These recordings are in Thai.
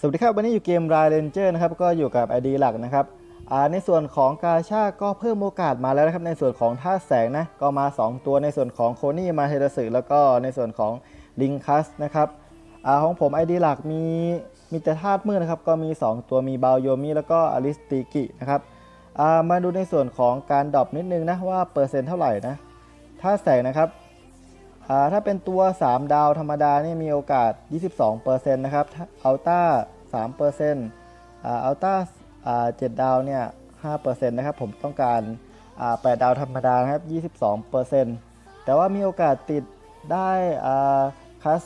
สวัสดีครับ วันนี้อยู่เกม r ายเ a นเจอร์นะครับก็อยู่กับ ID หลักนะครับในส่วนของกาชาก็เพิ่มโอกาสมาแล้วนะครับในส่วนของท่าแสงนะก็มา 2 ตัวในส่วนของโคนี่มาเทรสึแล้วก็ในส่วนของลิงคัสนะครับอของผม ID หลักมีมีแต่ธาตุมืดนะครับก็มี 2 ตัวมีบาโยมิแล้วก็อลิสติกินะครับมาดูในส่วนของการดรอปนิดนึงนะว่าเปอร์เซ็นต์เท่าไหร่นะท่าแสงนะครับ ถ้าเป็นตัว 3 ดาวธรรมดาเนี่ยมีโอกาส 22%นะครับอัลต้า3%อ่าอัลต้า7ดาวเนี่ย5%นะครับผมต้องการ 8 ดาวธรรมดานะครับ 22%แต่ว่ามีโอกาสติดได้คัส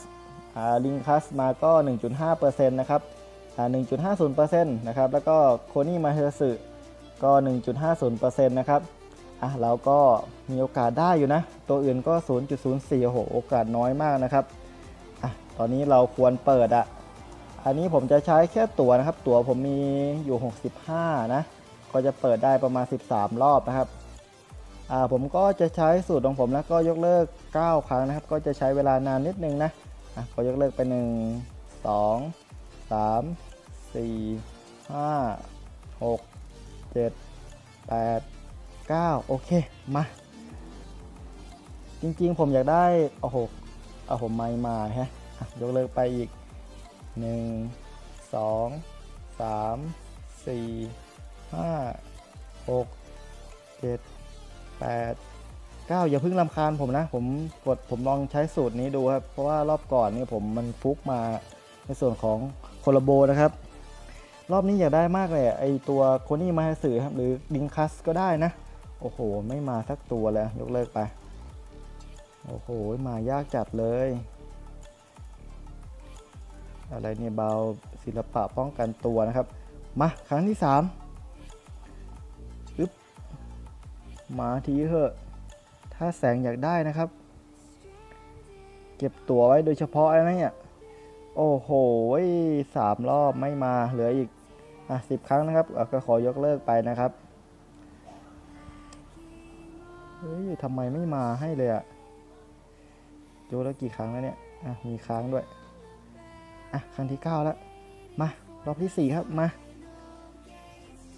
ลิงคัสมาก็ 1.5%นะครับอ่า1.50%นะครับ แล้วก็โคนี่มาเฮสึก็ 1.50%นะครับ อะเราก็ มีโอกาสได้อยู่นะ ตัวอื่นก็ 0.04โหโอกาสน้อยมากนะครับอะตอนนี้เราควรเปิดอะอันนี้ผมจะใช้แค่ตั๋วนะครับ ตั๋วผมมีอยู่ 65 นะ ก็จะเปิดได้ประมาณ 13 รอบนะครับอ่าผมก็จะใช้สูตรของผมแล้วก็ยกเลิก 9 ครั้งนะครับ ก็จะใช้เวลานานนิดนึงนะอะก็ยกเลิกไป 1 2 3 4 5 6 7 8 9 โอเค มา จริงๆ ผมอยากได้โอ้โหเอาผมไม่มาฮะยกเลิกไปอีก 1 2 3 4 5 6 7 8 9 อย่าเพิ่งลำคาญผมนะ ผมกดผมลองใช้สูตรนี้ดูครับ เพราะว่ารอบก่อนนี่ผมมันฟุกมาในส่วนของโคลโบนะครับ รอบนี้อยากได้มากเลยไอตัวโคนี่มาให้สื่อครับ หรือดิงคัสก็ได้นะ โอ้โห ไม่มาสักตัวเลยยกเลิกไป โอ้โห มายากจัดเลย อะไรเนี่ยเบาศิลปะป้องกันตัวนะครับ มา ครั้งที่สามอึ๊บ มาทีเถอะ ถ้าแสงอยากได้นะครับ เก็บตัวไว้โดยเฉพาะนะเนี่ย โอ้โหสามรอบไม่มา เหลืออีก อะสิบครั้งนะครับ ก็ขอยกเลิกไปนะครับ เฮ้ยทำไมไม่มาให้เลยอะ ดูแล้วกี่ครั้งแล้วเนี่ย อะ มีค้างด้วย อะ ครั้งที่เก้าแล้ว มา รอบที่สี่ครับ มา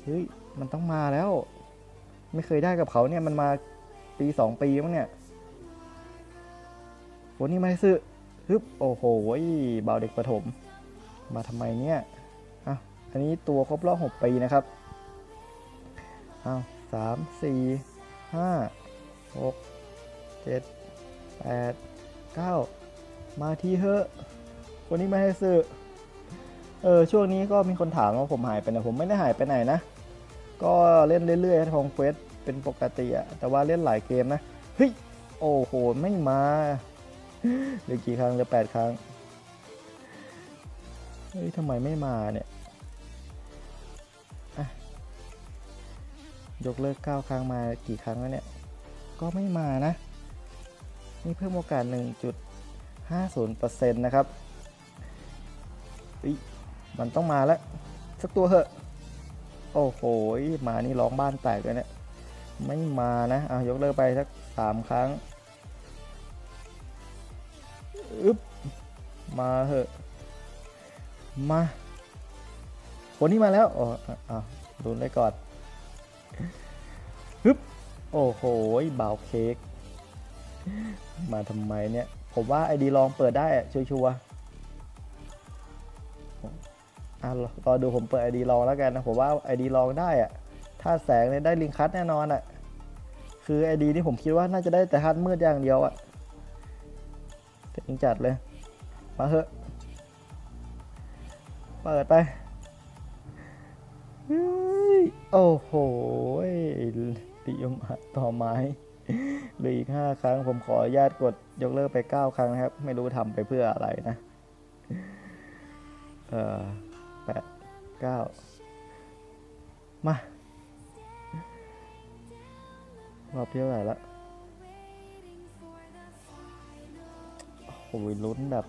เฮ้ย มันต้องมาแล้ว ไม่เคยได้กับเขาเนี่ย มันมาปีสองปีมั้งเนี่ยโหนี่ไม่ซื้อฮึบ โอ้โหเบาเด็กประถม มาทำไมเนี่ย อะ อันนี้ตัวครบรอบหกปีนะครับอ้าวสามสี่ห้าหกเจ็ดแปด ก้ามาทีเถอะวันนี้ไม่ให้ซื้อเออช่วงนี้ก็มีคนถามว่าผมหายไปไหนผมไม่ได้หายไปไหนนะ ก็เล่นเรื่อยๆทองเฟสเป็นปกติอะแต่ว่าเล่นหลายเกมนะเฮ้ยโอ้โหไม่มาเหลือกี่ครั้งเหลือแปดครั้งเฮ้ยทำไมไม่มาเนี่ยยกเลิกเก้าครั้งมากี่ครั้งแล้วเนี่ย ก็ไม่มานะ นี่เพิ่มโอกาส 1.50%นะครับมันต้องมาแล้ว สักตัวเหอะ โอ้โห มานี่ร้องบ้านแตกเลยเนี่ยไม่มานะเอายกเลิกไปสักสามครั้งอึ๊บมาเหอะ มาคนนี้มาแล้วอ๋ออะอะดูนไว้ก่อนฮึบโอ้โหเบาเค้ก มาทำไมเนี่ย ผมว่าไอดีลองเปิดได้อะชัวร์ๆอะรอดูผมเปิดไอดีลองแล้วกันนะ ผมว่าไอดีลองได้อะถ้าแสงเนี่ยได้ลิงคัสแน่นอนอะคือไอดีนี่ผมคิดว่าน่าจะได้แต่ฮัทมืดอย่างเดียวอะเจ๋งจัดเลย มาเถอะ เปิดไปเฮ้ยโอ้โหติยมัดต่อไม้ หลืออีกห้าครั้งผมขออนุญาตกดยกเลิกไปเก้าครั้งนะครับ ไม่รู้ทำไปเพื่ออะไรนะ เออแปดเก้ามา รอบที่เท่าไหร่ละโอ้ยลุ้นแบบ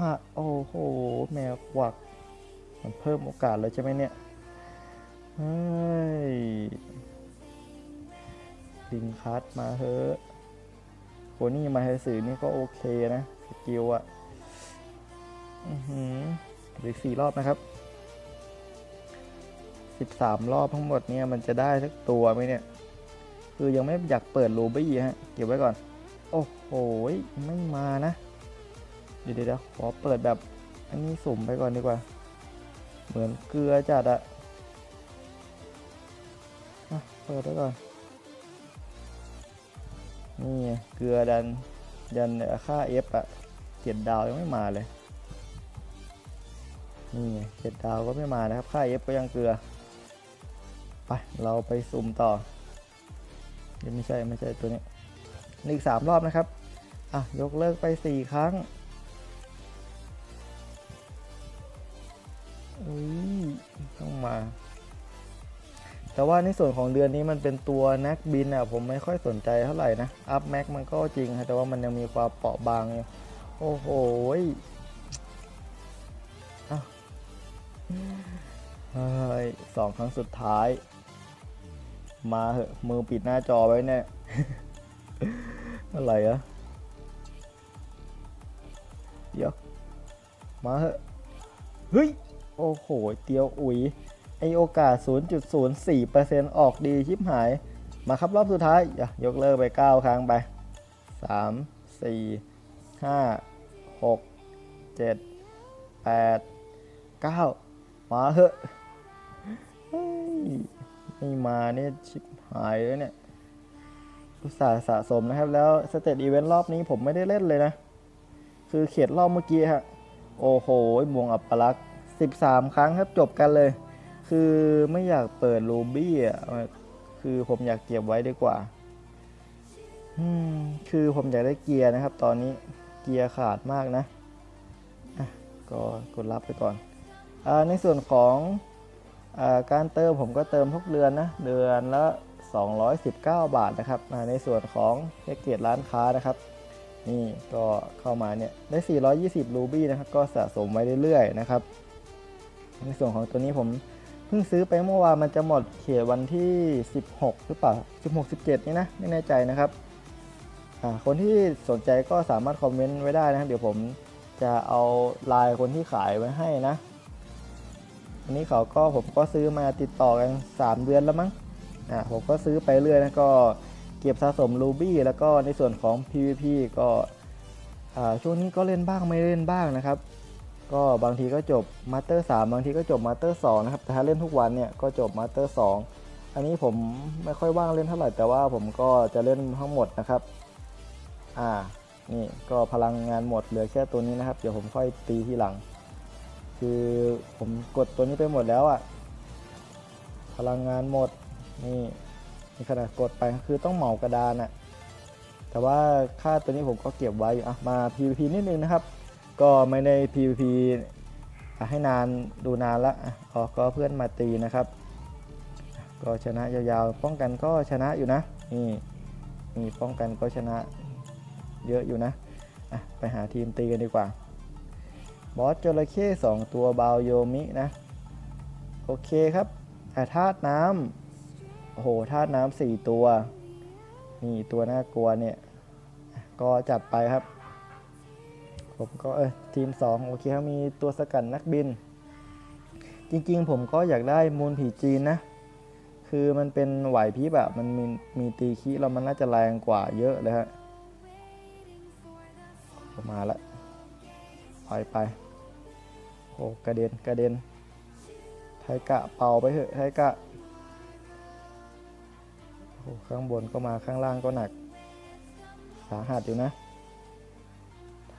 มาโอ้โห แมวกวัก มันเพิ่มโอกาสเลยใช่ไหมเนี่ย เฮ้ย ลิงคัสมาเถอะโคนี่มาให้สื่อนี่ก็โอเคนะ สกิลอะอือหืออีกสี่รอบนะครับสิบสามรอบทั้งหมดเนี่ยมันจะได้สักตัวไหมเนี่ย คือยังไม่อยากเปิดรูบี้ฮะ เก็บไว้ก่อน โอ้โหไม่มานะ เดี๋ยวเดี๋ยวขอเปิดแบบอันนี้สุ่มไปก่อนดีกว่า เหมือนเกลือจัดอะอะเปิดไว้ก่อน นี่เกลือดันยันค่า F อฟอะเจ็ดดาวยังไม่มาเลย นี่เจ็ดดาวก็ไม่มานะครับ ค่า F ก็ยังเกลือ ไป เราไปสุ่มต่อยังไม่ใช่ไม่ใช่ตัวนี้อีกสามรอบนะครับ อะ ยกเลิกไปสี่ครั้งอุ้ยต้องมา แต่ว่าในส่วนของเดือนนี้มันเป็นตัวนักบินอะผมไม่ค่อยสนใจเท่าไหร่นะอัพแม็กมันก็จริงครับแต่ว่ามันยังมีความเปราะบางอยู่โอ้โหอ้าวเฮ้ยสองครั้งสุดท้าย มาเหอะมือปิดหน้าจอไว้แน่อะไรอะเดี๋ยวมาเหอะเฮ้ย โอ้โห เตียวอุ๋ย ไอโอกาส 0.04%ออกดีชิบหาย มาครับรอบสุดท้ายยยกเลิกไป 9 ครั้งไป 3 4 5 6 7 8 9 มาเหอะเฮ้ยไม่มาเนี่ยชิบหายเลยเนี่ยอุตส่าห์สะสมนะครับ แล้วสเตตอีเวนต์รอบนี้ผมไม่ได้เล่นเลยนะ คือเขตรอบเมื่อกี้ฮะ โอ้โหมวงอัปลักษณ์13 ครั้งครับจบกันเลย คือไม่อยากเปิดรูบี้อะคือผมอยากเก็บไว้ดีกว่าคือผมอยากได้เกียร์นะครับ ตอนนี้เกียร์ขาดมากนะะก็กดรับไปก่อนอในส่วนของอการเติมผมก็เติมทุกเดือนนะ เดือนละ 219 บาทนะครับ ในส่วนของแพ็กเกจร้านค้านะครับ นี่ก็เข้ามาเนี่ยได้ 420 รูบี้นะครับ ก็สะสมไว้เรื่อยๆนะครับ ในส่วนของตัวนี้ผม พิ่งซื้อไปเมื่อวานมันจะหมดเขตวันที่ 16 หรือเปล่า 16 17 นี่นะ ไม่แน่ใจนะครับ คนที่สนใจก็สามารถคอมเมนต์ไว้ได้นะเดี๋ยวผมจะเอาลน์คนที่ขายไว้ให้นะ อันนี้เขาก็ผมก็ซื้อมาติดต่อกัน 3 เดือนแล้วมั้ง อ่าผมก็ซื้อไปเรื่อยนะก็เก็บสะสมรูบี้แล้วก็ในส่วนของ PVP ก็อ่าช่วงนี้ก็เล่นบ้างไม่เล่นบ้างนะครับ ก็บางทีก็จบมาสเตอร์3บางทีก็จบมาสเตอร์2นะครับ แต่ถ้าเล่นทุกวันเนี่ยก็จบมาสเตอร์2อันนี้ผมไม่ค่อยว่างเล่นเท่าไหร่แต่ว่าผมก็จะเล่นทั้งหมดนะครับ อ่า นี่ก็พลังงานหมดเหลือแค่ตัวนี้นะครับ เดี๋ยวผมค่อยตีทีหลัง คือผมกดตัวนี้ไปหมดแล้วอะ่ะ พลังงานหมด นี่นี่ขนาดกดไปคือต้องเหมากระดานอะ่ะ แต่ว่าค่าตัวนี้ผมก็เก็บไว้อยู่อะมา PVP นิดนึงนะครับ ก็ไม่ได้ PVP ให้นานดูนานละออ๋อก็เพื่อนมาตีนะครับ ก็ชนะยาวๆ ป้องกันก็ชนะอยู่นะ นี่นี่ป้องกันก็ชนะเยอะอยู่นะอะไปหาทีมตีกันดีกว่า บอสจระเข้2ตัวบาวโยมินะ โอเคครับอ่ธาตุน้ำโอ้โหธาตุน้ำสี่ตัว นี่ตัวน่ากลัวเนี่ย ก็จัดไปครับ ผมก็เออทีม 2 โอเคครับมีตัวสกัดนักบิน จริงๆ ผมก็อยากได้มูลผีจีนนะ คือมันเป็นไหวพริบอะมันมีมีตีคีแล้วมันน่าจะแรงกว่าเยอะเลยฮะมาละไปไปโอ้กระเด็นกระเด็นไทกะเป่าไปเถอะไทกะโอ้ข้างบนก็มาข้างล่างก็หนัก สาหัสอยู่นะ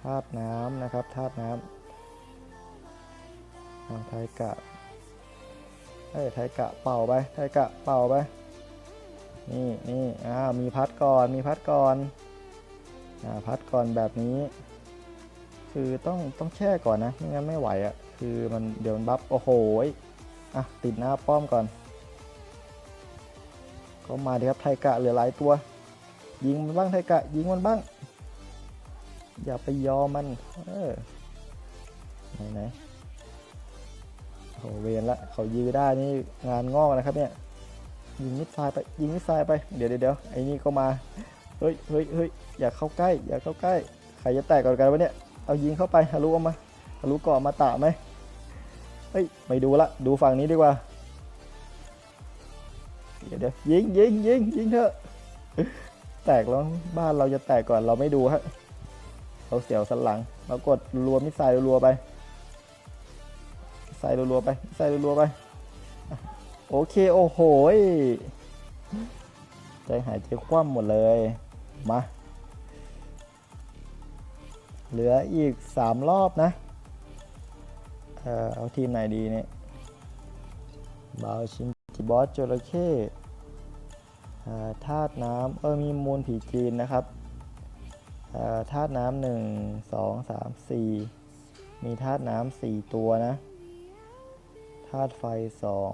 ธาตุน้ำนะครับธาตุน้ำทางไทกะเอ้ยไทกะเป่าไปไทกะเป่าไปนี่นี่อ้ามีพัดก่อนมีพัดก่อนอ่าพัดก่อนแบบนี้ คือต้องต้องแช่ก่อนนะไม่งั้นไม่ไหวอะ่ะคือมันเดี๋ยวมันบัฟโอ้โหอะติดหน้าป้อมก่อนก็มาดีครับไทกะเหลือหลายตัว ยิงมันบ้างไทกะยิงมันบ้าง อย่าไปยอมมันเออไหนไหนโอ้เวนละเขายื้อได้นี่งานงอกนะครับเนี่ยยิงมิดไซด์ไปยิงมิดไซด์ไปเดี๋ยวเดี๋ยวเดี๋ยวไอ้นี่ก็มาเฮ้ยเฮ้ยเฮ้ยอย่าเข้าใกล้ อย่าเข้าใกล้ใครจะแตกก่อนกันวะเนี่ยเอายิงเข้าไปทะลุออกมาทะลุก่อมาตะไหมเฮ้ยไม่ดูละดูฝั่งนี้ดีกว่าเดี๋ยวเดี๋ยวยิงยิงยิงยิงเถอะแตกแล้วบ้านเราจะแตกก่อนเราไม่ดูฮะ เราเสียวสันหลังเรากดรัวมิสไซล์รัวไปมิสไซล์รัวไปมิสไซล์รัวไป โอเค โอ้โหใจหายใจคว่ำหมดเลย มา เหลืออีก 3 รอบนะ เอ่อเอาทีมไหนดีเนี่ยบาวชินจิบอสจระเข้อ่าธาตุน้ำเออมีมูลผีจีนนะครับ ธาตุน้ำหนึ่งสองสามสี่มีธาตุน้ำสี่ตัวนะธาตุไฟสอง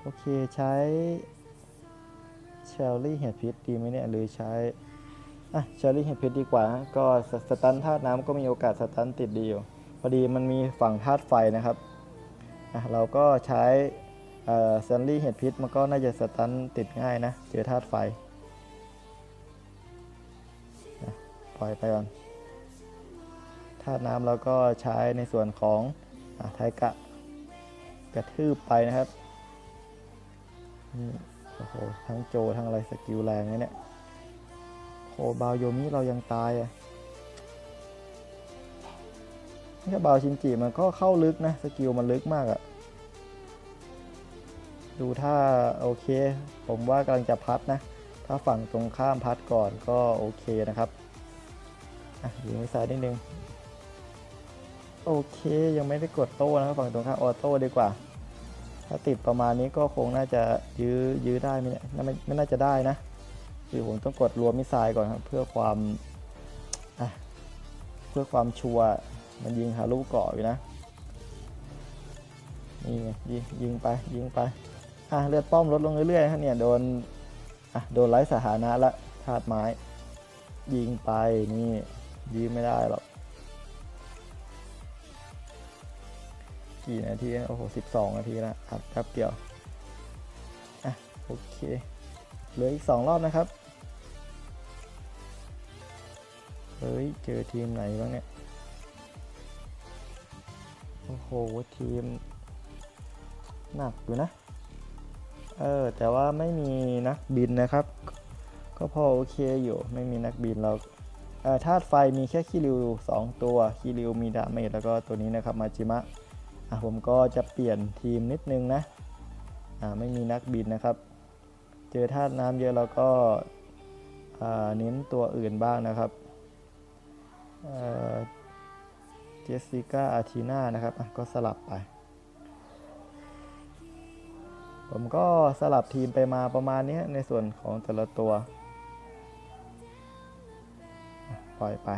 โอเคใช้เชลลี่เห็ดพิษดีไหมเนี่ยหรือใช้อะเชอรี่เห็ดพชรดีกว่าฮะก็สสตันธาตุน้ำก็มีโอกาสสตันติดดีอยู่พอดีมันมีฝั่งธาตุไฟนะครับอะเราก็ใช้เอ่อเซนลี่เห็ดพิษมันก็น่าจะสตันติดง่ายนะ เจอธาตุไฟ อยไปก่อนธาตุน้ำเราก็ใช้ในส่วนของอไทกะกระทืบไปนะครับโอ้โห ทั้งโจทั้งอะไรสกิลแรงเลยเนี่ยโหบาวโยมิเรายังตายอะนี่ถ้าบาวชินจิมันก็เข้าลึกนะ สกิลมันลึกมากอะ ดูถ้าโอเค ผมว่ากำลังจะพัดนะ ถ้าฝั่งตรงข้ามพัดก่อนก็โอเคนะครับ อะยิงไปซ้ายนิดนึง โอเคยังไม่ได้กดโต้นะครับฝั่งตรงข้ามออโต้ดีกว่า ถ้าติดประมาณนี้ก็คงน่าจะยื้อยื้อได้ไหมเนี่ยน่าไม่ไม่น่าจะได้นะคือผมต้องกดรวมมิสไซล์ก่อนครับ เพื่อความอะเพื่อความชัวร์มันยิงหาลูกเกาะอยู่นะนี่ไงยิงยิงไปยิงไปอะเลือดป้อมลดลงเรื่อยๆฮะเนี่ยโดนอะโดนไร้สถานะละธาตุไม้ ยิงไปนี่ ยิงไม่ได้หรอกกี่นาที โอ้โหสิบสองนาทีนะอัดแป๊บเดียว อะ โอเค เหลืออีกสองรอบนะครับ เฮ้ย เจอทีมไหนบ้างเนี่ย โอ้โห ทีม หนักอยู่นะ เออ แต่ว่าไม่มีนักบินนะครับ ก็พอโอเคอยู่ ไม่มีนักบินเรา ธาตุไฟมีแค่คิริว 2 ตัวคิริวมีดาเมจแล้วก็ตัวนี้นะครับมาจิมะอะผมก็จะเปลี่ยนทีมนิดนึงนะอ่าไม่มีนักบินนะครับ เจอธาตุน้ำเยอะเราก็อ่าเน้นตัวอื่นบ้างนะครับเจสสิก้าอาทีนานะครับอะก็สลับไป ผมก็สลับทีมไปมาประมาณนี้ในส่วนของแต่ละตัว ล่อยไป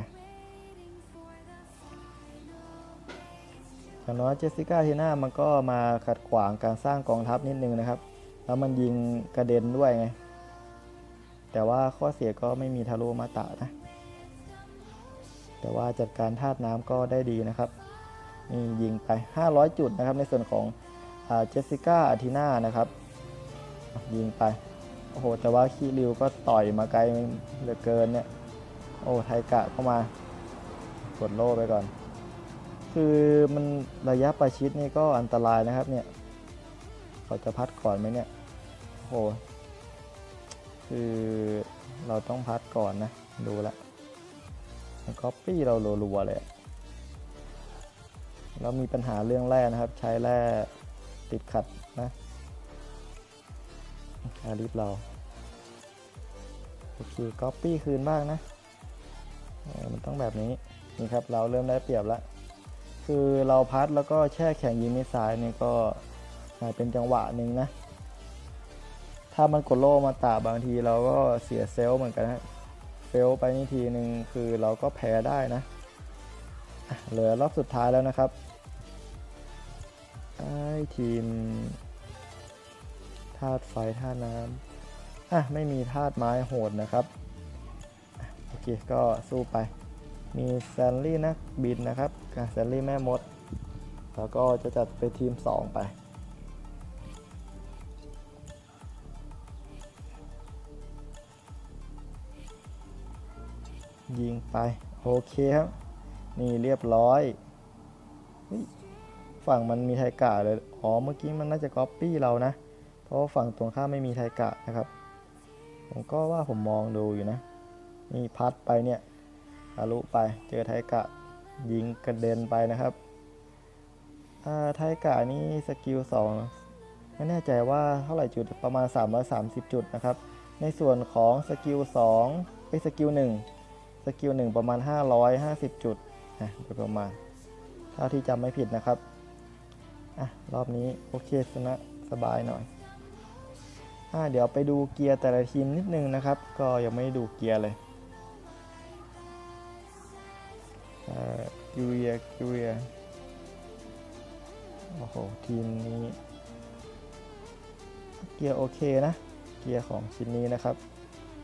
อย่างน้อยเจสสิก้าทีนามันก็มาขัดขวางการสร้างกองทัพนิดนึงนะครับ แล้วมันยิงกระเด็นด้วยไง แต่ว่าข้อเสียก็ไม่มีทารุมาตะนะ แต่ว่าจัดการธาตุน้ำก็ได้ดีนะครับนี่ยิงไป 500 จุดนะครับในส่วนของเจสสิก้าอาทิน่านะครับ ยิงไป โอ้โห แต่ว่าคีริวก็ต่อยมาไกลเหลือเกินเนี่ย โอ้ไทกะเข้ามา กดโล่ไปก่อน คือมันระยะประชิดนี่ก็อันตรายนะครับเนี่ยเขาจะพัดก่อนไหมเนี่ยโอ้คือเราต้องพัดก่อนนะ ดูแลมันก๊อปปี้เรารัวๆเลยเรามีปัญหาเรื่องแร่นะครับ ใช้แร่ติดขัดนะอาริบเรา โอเคก๊อปปี้คืนบ้างนะ มันต้องแบบนี้นี่ครับเราเริ่มได้เปรียบแล้ว คือเราพัดแล้วก็แช่แข็งยิงมิสไซล์นี่ก็อ่ายเป็นจังหวะหนึ่งนะ ถ้ามันกดโล่มาตาบางทีเราก็เสียเซลล์เหมือนกันฮะเฟลไปนี่ทีหนึ่งคือเราก็แพ้ได้นะ เหลือรอบสุดท้ายแล้วนะครับไอ้ทีมธาตุไฟธาตุน้ำอะไม่มีธาตุไม้โหดนะครับ เคก็สู้ไป มีแซนลี่นักบินนะครับแซนลี่แม่มด แล้วก็จะจัดไปทีม 2 ไปยิงไป โอเคครับ นี่เรียบร้อย ฝั่งมันมีไทกะเลย อ๋อ เมื่อกี้มันน่าจะก๊อปปี้เรานะ เพราะฝั่งตรงข้ามไม่มีไทกะนะครับ ผมก็ว่าผมมองดูอยู่นะ นี่พัดไปเนี่ยทะลุไปเจอไทกะยิงกระเด็นไปนะครับไทกะนี่สกิลสองไม่แน่ใจว่าเท่าไหร่จุดประมาณ 330 จุดนะครับ ในส่วนของสกิล2ไอ้สกิล1สกิล1ประมาณ 550 จุดนะโดยประมาณเท่าที่จำไม่ผิดนะครับอะรอบนี้โอเคชนะสบายหน่อยอะเดี๋ยวไปดูเกียร์แต่ละทีมนิดนึงนะครับ ก็ยังไม่ดูเกียร์เลย อ่าเกียร์เกียโอ้โห ทีมนี้ เกียร์โอเคนะ เกียร์ของชิ้นนี้นะครับ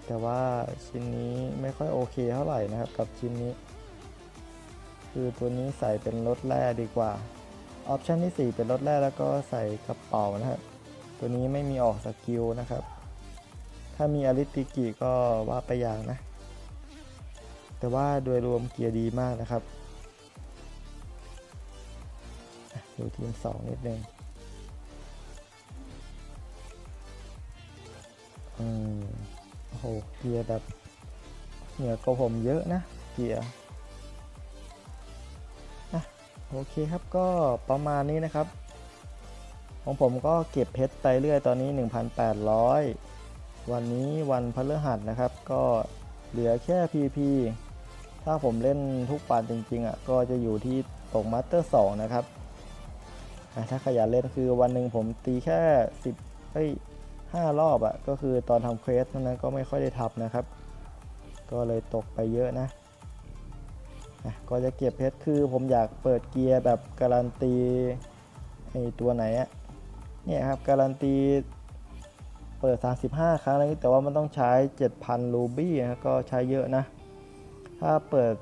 แต่ว่าชิ้นนี้ไม่ค่อยโอเคเท่าไหร่นะครับ กับชิ้นนี้ คือตัวนี้ใส่เป็นรถแร่ดีกว่าออปชันที่ 4 เป็นรถแร่แล้วก็ใส่กระเป๋านะครับตัวนี้ไม่มีออกสกิลนะครับ ถ้ามีอริติกิก็ว่าไปอย่างนะ แต่ว่าโดยรวมเกียร์ดีมากนะครับดูทีม 2 นิดนึงอืมโอ้โห เกียร์แบบเหนือกว่าผมเยอะนะ เกียร์โอเคครับก็ประมาณนี้นะครับ ของผมก็เก็บเพชรไปเรื่อยตอนนี้ 1,800 วันนี้วันพฤหัสนะครับ ก็เหลือแค่ PP ถ้าผมเล่นทุกวันจริงๆอะก็จะอยู่ที่ตกมาสเตอร์2นะครับถ้าขยันเล่นคือวันหนึ่งผมตีแค่10เอ้ย5รอบอะก็คือตอนทำเควสนั้นก็ไม่ค่อยได้ทำนะครับ ก็เลยตกไปเยอะนะก็จะเก็บเพชรคือผมอยากเปิดเกียร์แบบการันตีไอตัวไหนอะเนี่ยครับการันตีเปิด 35 ครั้งอะไรนี้แต่ว่ามันต้องใช้ 7,000 รูบี้นะก็ใช้เยอะนะ ถ้าเปิด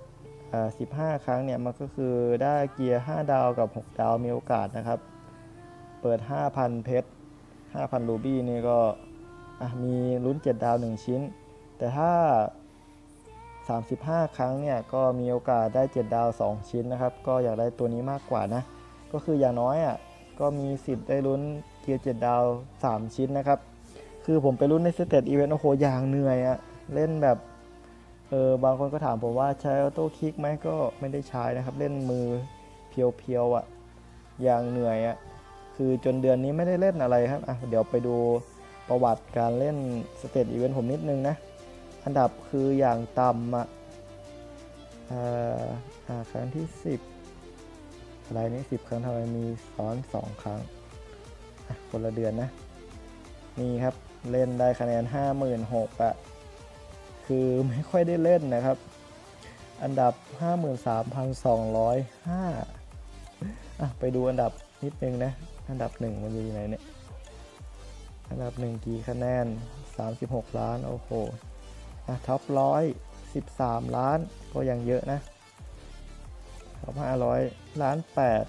15 ครั้งเนี่ยมันก็คือได้เกียร์ 5 ดาวกับ 6 ดาวมีโอกาสนะครับ เปิด 5,000 เพชร 5,000 รูบี้นี่ก็มีลุ้น 7 ดาว 1 ชิ้น แต่ถ้า 35 ครั้งเนี่ยก็มีโอกาสได้ 7 ดาว 2 ชิ้นนะครับ ก็อยากได้ตัวนี้มากกว่านะ ก็คืออย่างน้อยอะก็มีสิทธิ์ได้ลุ้นเกียร์ 7 ดาว 3 ชิ้นนะครับ คือผมไปลุ้นในสเตตอีเวนต์โอ้โหอย่างเหนื่อยอะเล่นแบบ เออบางคนก็ถามผมว่าใช้ออโต้คลิกไหมก็ไม่ได้ใช้นะครับ เล่นมือเพียวๆอะอย่างเหนื่อยอะคือจนเดือนนี้ไม่ได้เล่นอะไรครับอะเดี๋ยวไปดูประวัติการเล่นสเตตอีเวนต์ผมนิดนึงนะ อันดับคืออย่างต่ำอะอ่าครั้งที่ 10อะไรนี้ 10 ครั้งทำไมมีซ้อน 2 ครั้งคนละเดือนนะ นี่ครับเล่นได้คะแนน 56,000อะ คือไม่ค่อยได้เล่นนะครับ อันดับ 53,205อะไปดูอันดับนิดนึงนะ อันดับ 1 มันอยู่ไหนเนี่ย อันดับ 1 กี่คะแนน 36 ล้าน โอ้โห อะท็อปร้อยสิบสามล้านก็ยังเยอะนะท็อปห้าร้อยล้านแปด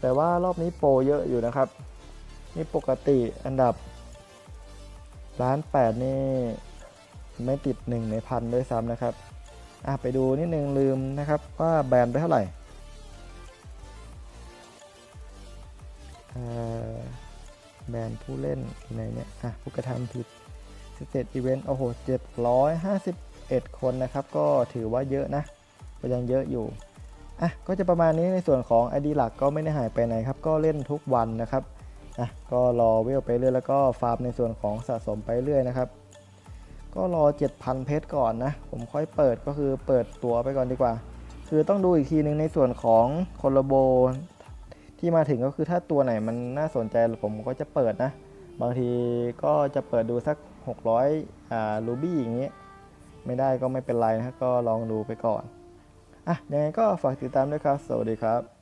แต่ว่ารอบนี้โปรเยอะอยู่นะครับ นี่ปกติอันดับล้านแปดนี่ ไม่ติดหนึ่งในพันด้วยซ้ำนะครับอะไปดูนิดนึงลืมนะครับว่าแบนไปเท่าไหร่อ่าแบนผู้เล่นอยู่ไหนเนี่ยอะผู้กระทำผิดสเตตอีเวนต์โอ้โห 751 คนนะครับ ก็ถือว่าเยอะนะ ก็ยังเยอะอยู่ อะ ก็จะประมาณนี้ในส่วนของ ID หลักก็ไม่ได้หายไปไหนครับ ก็เล่นทุกวันนะครับ อะ ก็รอเวลไปเรื่อยแล้วก็ฟาร์มในส่วนของสะสมไปเรื่อยนะครับ ก็รอ 7,000 เพชรก่อนนะ ผมค่อยเปิดก็คือเปิดตัวไปก่อนดีกว่า คือต้องดูอีกทีหนึ่งในส่วนของโคลโบที่มาถึงก็คือถ้าตัวไหนมันน่าสนใจผมก็จะเปิดนะ บางทีก็จะเปิดดูสัก 600อ่ารูบี้อย่างนี้ไม่ได้ก็ไม่เป็นไรนะก็ลองดูไปก่อนอะยังไงก็ฝากติดตามด้วยครับ สวัสดีครับ